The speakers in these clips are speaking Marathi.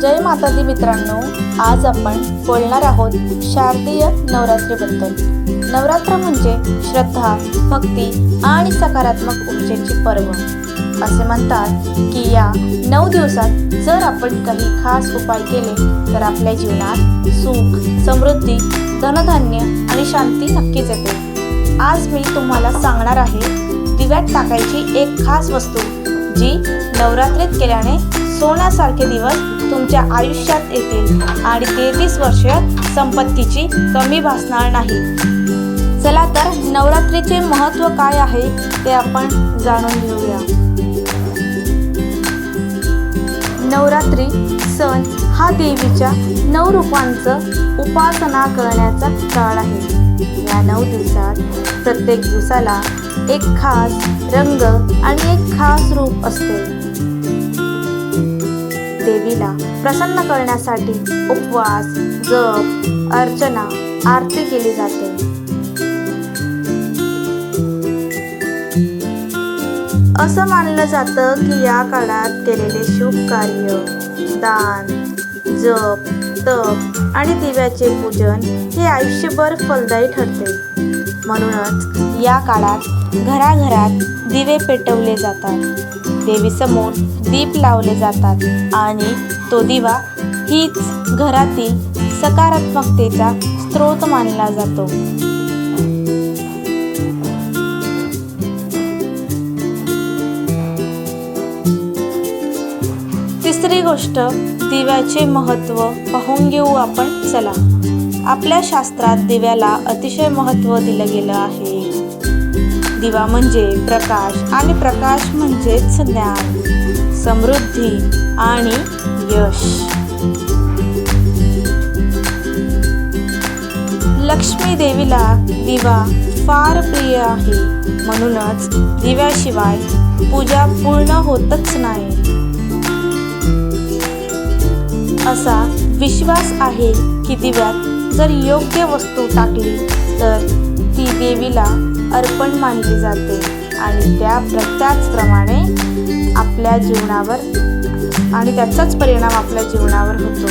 जय माता दी मित्रांनो आज आपण बोलणार आहोत शारदीय नवरात्रीबद्दल. नवरात्र म्हणजे श्रद्धा भक्ती आणि सकारात्मक ऊर्जेचे पर्व. असे म्हणतात की या नऊ दिवसात जर आपण काही खास उपाय केले तर आपल्या जीवनात सुख समृद्धी धनधान्य आणि शांती नक्कीच येते. आज मी तुम्हाला सांगणार आहे दिव्यात टाकायची एक खास वस्तू जी नवरात्रीत केल्याने सोन्यासारखे दिवस तुमच्या आयुष्यात येतील आणि तेहतीस वर्ष संपत्तीची कमी भासणार नाही. चला तर नवरात्रीचे महत्त्व काय आहे ते आपण जाणून घेऊया. नवरात्री सण हा देवीच्या नऊ रूपांचं उपासना करण्याचा काळ आहे. या नऊ दिवसात प्रत्येक दिवसाला एक खास रंग आणि एक खास रूप असते. देवीला प्रसन्न करण्यासाठी उपवास जप अर्चना आरती केली जाते. असं मानलं जातं की या काळात केलेले शुभ कार्य दान जप तप आणि दिव्याचे पूजन हे आयुष्यभर फलदायी ठरते. म्हणूनच या काळात घराघरात दिवे पेटवले जातात. देवीसमोर दीप लावले जातात आणि तो दिवा हीच घरातील सकारात्मकतेचा स्रोत मानला जातो. तिसरी गोष्ट दिव्याचे महत्त्व पाहून घेऊ आपण. चला आपल्या शास्त्रात दिव्याला अतिशय महत्त्व दिलं गेलं आहे. दिवा म्हणजे प्रकाश आणि प्रकाश म्हणजेच ज्ञान समृद्धी आणि यश. लक्ष्मी देवीला दिवा फार प्रिय आहे. म्हणूनच दिव्याशिवाय पूजा पूर्ण होतच नाही. असा विश्वास आहे की दिव्यात जर योग्य वस्तू टाकली अर्पण मानली जाते आणि त्या प्र- त्याचप्रमाणे आपल्या जीवनावर आणि त्याचाच परिणाम आपल्या जीवनावर होतो.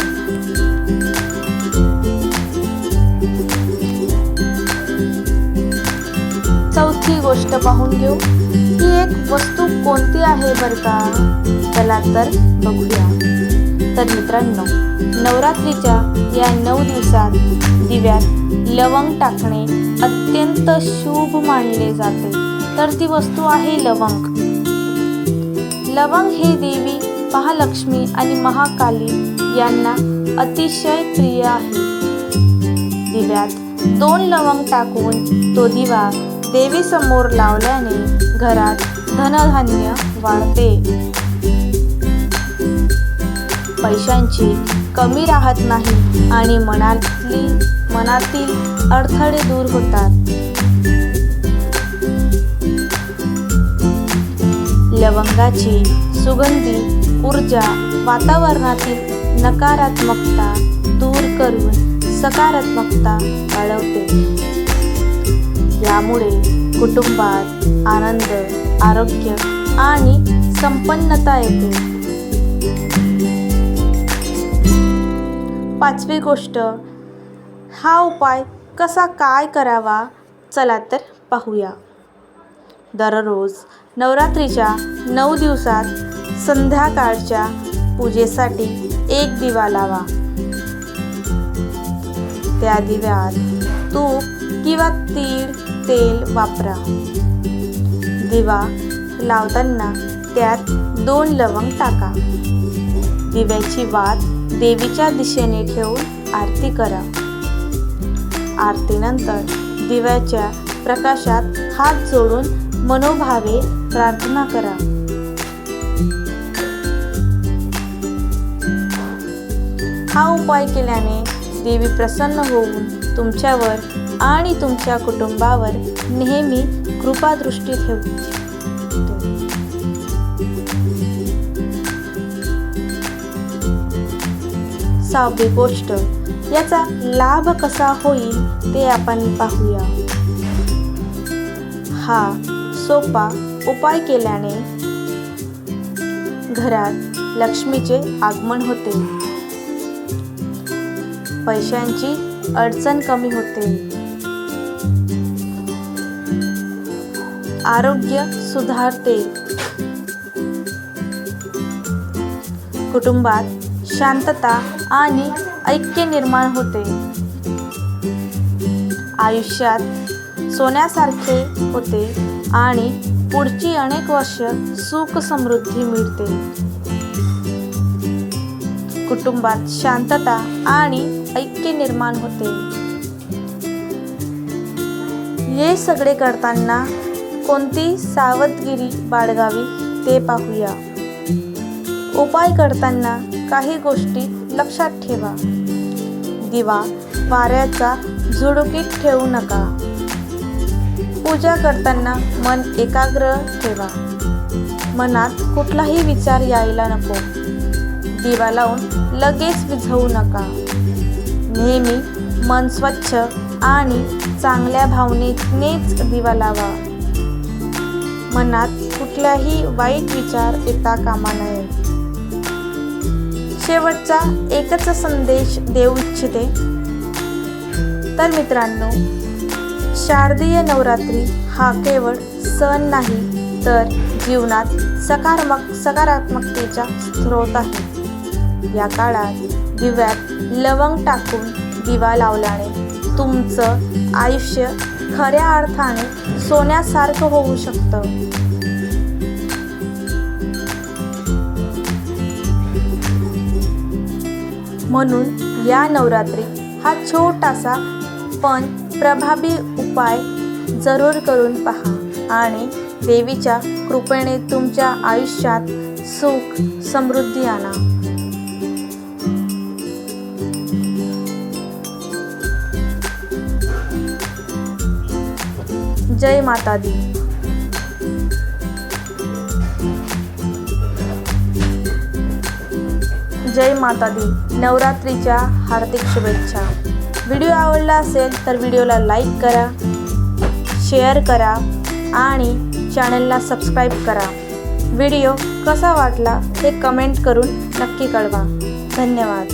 चौथी गोष्ट पाहून घेऊ. ही एक वस्तू कोणती आहे बरं का? चला तर बघूया. तर मित्रांनो नवरात्रीच्या या नऊ दिवसात दिव्यात लवंग टाकणे अत्यंत शुभ मानले जाते. तर ती वस्तू आहे लवंग. लवंग हे देवी महालक्ष्मी आणि महाकाली यांना अतिशय प्रिय आहे. दिव्यात दोन लवंग टाकून तो दिवा देवीसमोर लावल्याने घरात धनधान्य वाढते. पैशांची कमी राहत नाही आणि मनातली मनातील अडथळे दूर होतात. लवंगाची सुगंधी ऊर्जा वातावरणातील नकारात्मकता दूर करून सकारात्मकता वाढवते. यामुळे कुटुंबात आनंद आरोग्य आणि संपन्नता येते. पाचवी गोष्ट. हा उपाय कसा काय करावा? चला तर पाहूया. दररोज नवरात्रीच्या नऊ दिवसात संध्याकाळच्या पूजेसाठी एक दिवा लावा. त्या दिव्यात तूप किंवा तीळ तेल वापरा. दिवा लावताना त्यात दोन लवंग टाका. दिव्याची वात देवीच्या दिशेने ठेवून आरती करा. आरतीनंतर दिव्याच्या प्रकाशात हात जोडून मनोभावे प्रार्थना करा. हा उपाय केल्याने देवी प्रसन्न होऊन तुमच्यावर आणि तुमच्या कुटुंबावर नेहमी कृपादृष्टी ठेवते. सहावी गोष्ट याचा लाभ कसा होईल ते आपण पाहूया. हा सोपा उपाय केल्याने घरात लक्ष्मीचे आगमन होते. पैशांची अडचण कमी होते. आरोग्य सुधारते. कुटुंबात शांतता आणि ऐक्य निर्माण होते. आयुष्यात सोन्यासारखे होते आणि पुढची अनेक वर्ष सुख समृद्धी मिळते. कुटुंबात शांतता आणि ऐक्य निर्माण होते. हे सगळे करताना कोणती सावधगिरी बाळगावी ते पाहूया. उपाय करताना काही गोष्टी लक्षात ठेवा. दिवा वाऱ्याचा झुडुकीत ठेवू नका. पूजा करताना मन एकाग्र ठेवा. मनात कुठलाही विचार यायला नको. दिवा लावून लगेच विझवू नका. नेहमी मन स्वच्छ आणि चांगल्या भावनेनेच दिवा लावा. मनात कुठल्याही वाईट विचार येता कामा नये. शेवटचा एकच संदेश देऊ इच्छिते. तर मित्रांनो शारदीय नवरात्री हा केवळ सण नाही तर जीवनात सकारात्मक सकारात्मकतेचा स्रोत आहे. या काळात दिव्यात लवंग टाकून दिवा लावल्याने तुमचं आयुष्य खऱ्या अर्थाने सोन्यासारखं होऊ शकतं. म्हणून या नवरात्री हा छोटासा पण प्रभावी उपाय जरूर करून पहा आणि देवीच्या कृपेने तुमच्या आयुष्यात सुख समृद्धी आणा. जय माता दी जय माता दी नवरात्रीच्या हार्दिक शुभेच्छा. व्हिडिओ आवडला असेल तर व्हिडिओला लाईक करा शेअर करा आणि चॅनलला सबस्क्राईब करा. व्हिडिओ कसा वाटला हे कमेंट करून नक्की कळवा. धन्यवाद.